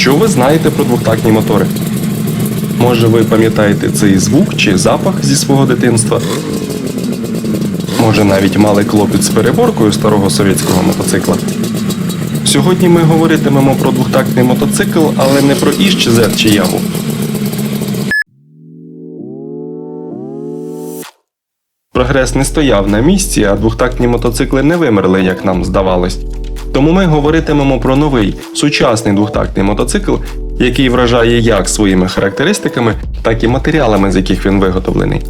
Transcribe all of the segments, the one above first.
Що ви знаєте про двохтактні мотори? Може, ви пам'ятаєте цей звук чи запах зі свого дитинства? Може, навіть мали клопіт з переборкою старого совєтського мотоцикла? Сьогодні ми говоритимемо про двохтактний мотоцикл, але не про чи Зет чи Ягу. Прогрес не стояв на місці, а двохтактні мотоцикли не вимерли, як нам здавалось. Тому ми говоритимемо про новий сучасний двохтактний мотоцикл, який вражає як своїми характеристиками, так і матеріалами, з яких він виготовлений.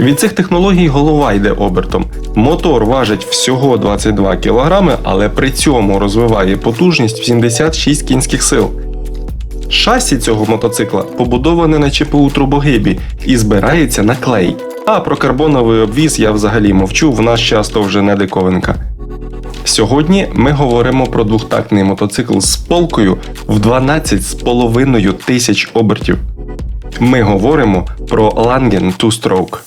Від цих технологій голова йде обертом. Мотор важить всього 22 кг, але при цьому розвиває потужність в 76 кінських сил. Шасі цього мотоцикла побудоване на ЧПУ трубогибі і збирається на клей. А про карбоновий обвіз я взагалі мовчу, в нас часто вже не диковинка. Сьогодні ми говоримо про двохтактний мотоцикл з полкою в 12,5 тисяч обертів. Ми говоримо про Langen Two Stroke.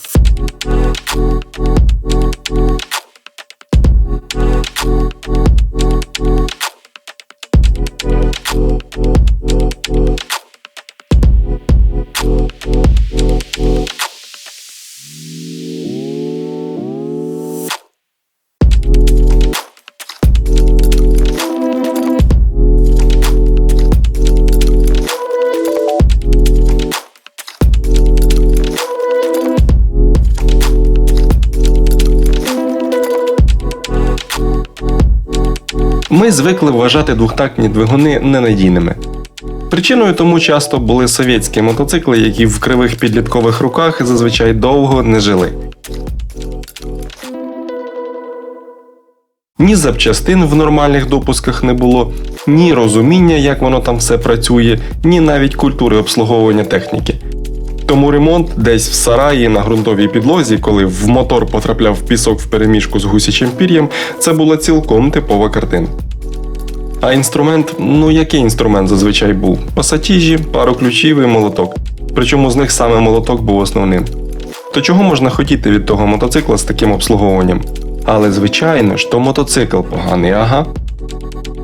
Ми звикли вважати двохтактні двигуни ненадійними. Причиною тому часто були совєтські мотоцикли, які в кривих підліткових руках зазвичай довго не жили. Ні запчастин в нормальних допусках не було, ні розуміння, як воно там все працює, ні навіть культури обслуговування техніки. Тому ремонт десь в сараї на ґрунтовій підлозі, коли в мотор потрапляв пісок в переміжку з гусячим пір'ям, це була цілком типова картина. А інструмент, ну який інструмент зазвичай був? Пасатіжі, пару ключів і молоток. Причому з них саме молоток був основним. То чого можна хотіти від того мотоцикла з таким обслуговуванням? Але звичайно ж, то мотоцикл поганий, ага.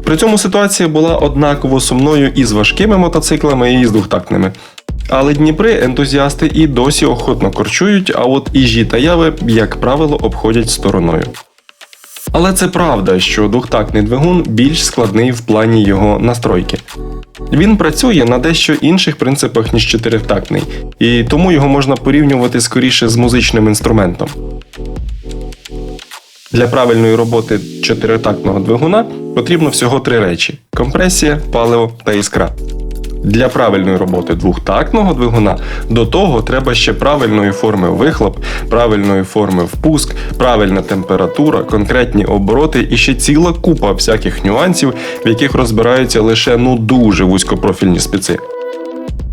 При цьому ситуація була однаково сумною і з важкими мотоциклами, і з двохтактними. Але Дніпри ентузіасти і досі охотно корчують, а от іжі та яви, як правило, обходять стороною. Але це правда, що двохтактний двигун більш складний в плані його настройки. Він працює на дещо інших принципах, ніж чотиритактний, і тому його можна порівнювати скоріше з музичним інструментом. Для правильної роботи чотиритактного двигуна потрібно всього три речі: компресія, паливо та іскра. Для правильної роботи двохтактного двигуна до того треба ще правильної форми вихлоп, правильної форми впуск, правильна температура, конкретні обороти і ще ціла купа всяких нюансів, в яких розбираються лише ну дуже вузькопрофільні спеці.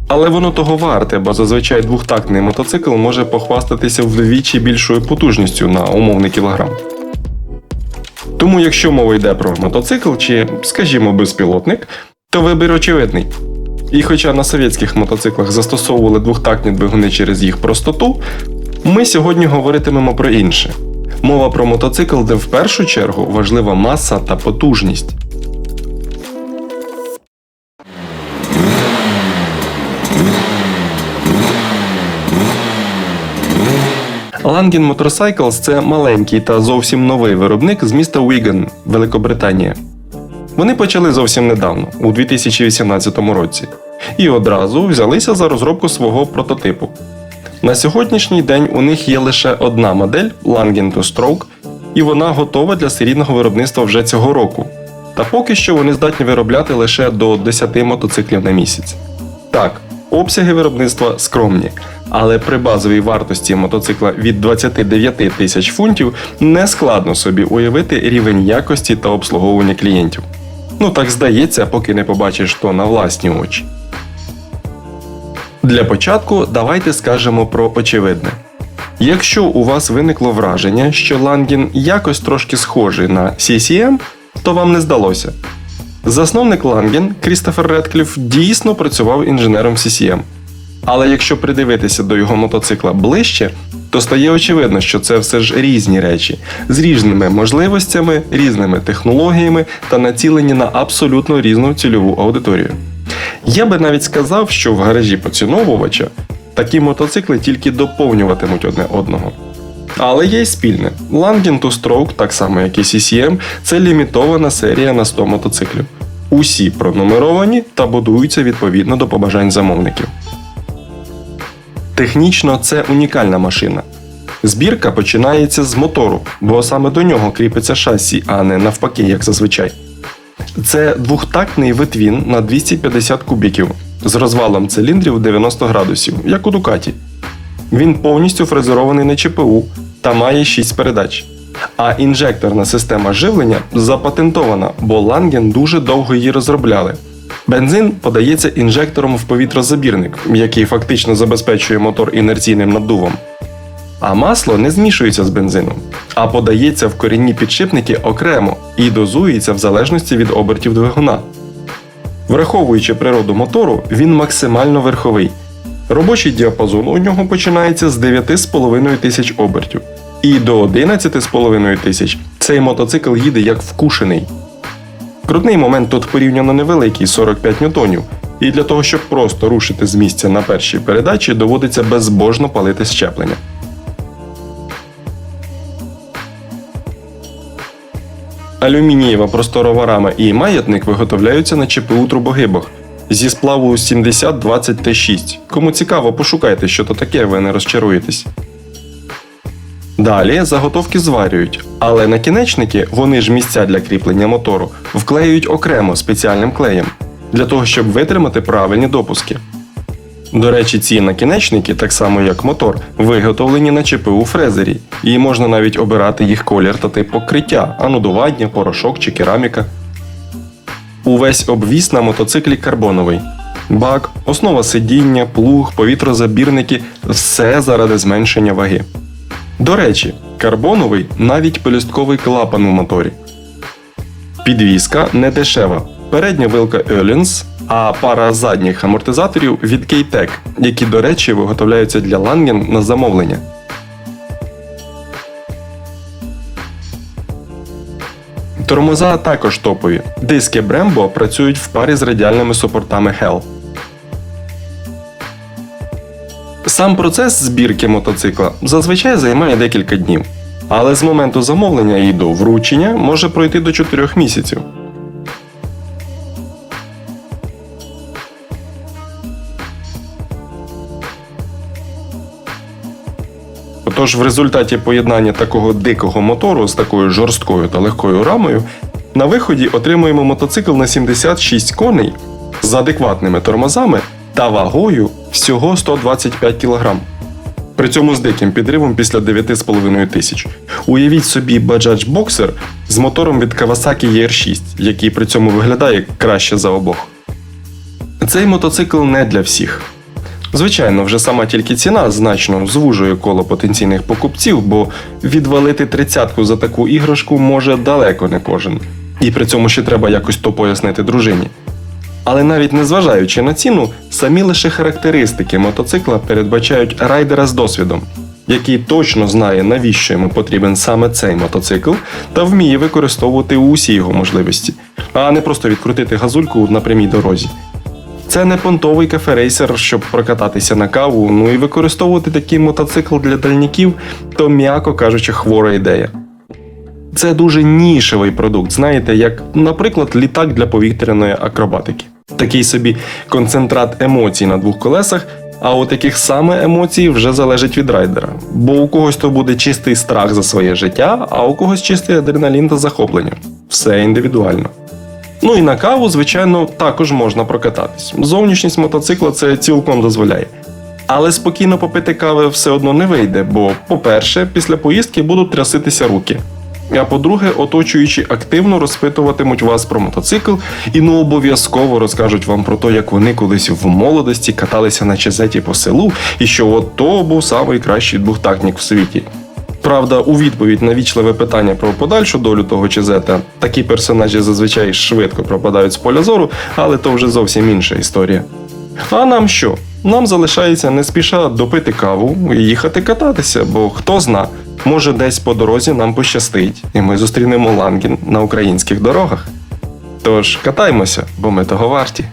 Але воно того варте, бо зазвичай двохтактний мотоцикл може похвастатися вдвічі більшою потужністю на умовний кілограм. Тому, якщо мова йде про мотоцикл чи, скажімо, безпілотник, то вибір очевидний. І хоча на совєтських мотоциклах застосовували двохтактні двигуни через їх простоту, ми сьогодні говоритимемо про інше. Мова про мотоцикл, де в першу чергу важлива маса та потужність. Langen Motorcycles – це маленький та зовсім новий виробник з міста Уіган, Великобританія. Вони почали зовсім недавно, у 2018 році, і одразу взялися за розробку свого прототипу. На сьогоднішній день у них є лише одна модель Langen to Stroke, і вона готова для серійного виробництва вже цього року. Та поки що вони здатні виробляти лише до 10 мотоциклів на місяць. Так, обсяги виробництва скромні, але при базовій вартості мотоцикла від 29 тисяч фунтів не складно собі уявити рівень якості та обслуговування клієнтів. Ну так здається, поки не побачиш то на власні очі. Для початку давайте скажемо про очевидне. Якщо у вас виникло враження, що Лангін якось трошки схожий на CCM, то вам не здалося. Засновник Лангін Крістофер Редкліф дійсно працював інженером CCM. Але якщо придивитися до його мотоцикла ближче, то стає очевидно, що це все ж різні речі з різними можливостями, різними технологіями та націлені на абсолютно різну цільову аудиторію. Я би навіть сказав, що в гаражі поціновувача такі мотоцикли тільки доповнюватимуть одне одного. Але є й спільне. Langin to Stroke, так само як і CCM, це лімітована серія на 100 мотоциклів. Усі пронумеровані та будуються відповідно до побажань замовників. Технічно це унікальна машина. Збірка починається з мотору, бо саме до нього кріпиться шасі, а не навпаки, як зазвичай. Це двохтактний витвін на 250 кубіків з розвалом циліндрів 90 градусів, як у Дукаті. Він повністю фрезерований на ЧПУ та має 6 передач. А інжекторна система живлення запатентована, бо Ланген дуже довго її розробляли. Бензин подається інжектором в повітрозабірник, який фактично забезпечує мотор інерційним наддувом. А масло не змішується з бензином, а подається в корінні підшипники окремо і дозується в залежності від обертів двигуна. Враховуючи природу мотору, він максимально верховий. Робочий діапазон у нього починається з 9,5 тисяч обертів. І до 11,5 тисяч цей мотоцикл їде як вкушений. Крутний момент тут порівняно невеликий 45 ньютонів, і для того, щоб просто рушити з місця на першій передачі, доводиться безбожно палити щеплення. Алюмінієва просторова рама і маятник виготовляються на ЧПУ трубогибах зі сплаву 7020 Т6. Кому цікаво, пошукайте, що то таке, ви не розчаруєтесь. Далі заготовки зварюють, але накінечники вони ж місця для кріплення мотору вклеюють окремо спеціальним клеєм для того, щоб витримати правильні допуски. До речі, ці накінечники, так само як мотор, виготовлені на ЧПУ фрезері, і можна навіть обирати їх колір та тип покриття, анодування, порошок чи кераміка. Увесь обвіз на мотоциклі карбоновий. Бак, основа сидіння, плуг, повітрозабірники все заради зменшення ваги. До речі, карбоновий навіть пелюстковий клапан у моторі. Підвізка не дешева. Передня вилка Öhlins, а пара задніх амортизаторів від K-Tech, які, до речі, виготовляються для Langen на замовлення. Тормоза також топові. Диски Brembo працюють в парі з радіальними супортами Hell. Сам процес збірки мотоцикла зазвичай займає декілька днів, але з моменту замовлення і до вручення може пройти до 4 місяців. Тож в результаті поєднання такого дикого мотору з такою жорсткою та легкою рамою на виході отримуємо мотоцикл на 76 коней з адекватними тормозами та вагою всього 125 кг. При цьому з диким підривом після 9,5 тисяч. Уявіть собі Bajaj Boxer з мотором від Kawasaki ER6, який при цьому виглядає краще за обох. Цей мотоцикл не для всіх. Звичайно, вже сама тільки ціна значно звужує коло потенційних покупців, бо відвалити тридцятку за таку іграшку може далеко не кожен. І при цьому ще треба якось то пояснити дружині. Але навіть незважаючи на ціну, самі лише характеристики мотоцикла передбачають райдера з досвідом, який точно знає, навіщо йому потрібен саме цей мотоцикл, та вміє використовувати усі його можливості, а не просто відкрутити газульку на прямій дорозі. Це не понтовий каферейсер, щоб прокататися на каву, ну і використовувати такий мотоцикл для дальніків, то, м'яко кажучи, хвора ідея. Це дуже нішевий продукт, знаєте, як, наприклад, літак для повітряної акробатики. Такий собі концентрат емоцій на двох колесах, а от яких саме емоцій вже залежить від райдера. Бо у когось то буде чистий страх за своє життя, а у когось чистий адреналін та захоплення. Все індивідуально. Ну і на каву, звичайно, також можна прокататись. Зовнішність мотоцикла це цілком дозволяє. Але спокійно попити кави все одно не вийде, бо, по-перше, після поїздки будуть тряситися руки. А по-друге, оточуючі активно розпитуватимуть вас про мотоцикл і ну обов'язково розкажуть вам про те, як вони колись в молодості каталися на чезеті по селу, і що от то був найкращий двохтактник в світі. Правда, у відповідь на вічливе питання про подальшу долю того чезета, такі персонажі зазвичай швидко пропадають з поля зору, але то вже зовсім інша історія. А нам що? нам залишається не спіша допити каву і їхати кататися, бо хто зна, може десь по дорозі нам пощастить, і ми зустрінемо Лангін на українських дорогах. Тож катаймося, бо ми того варті.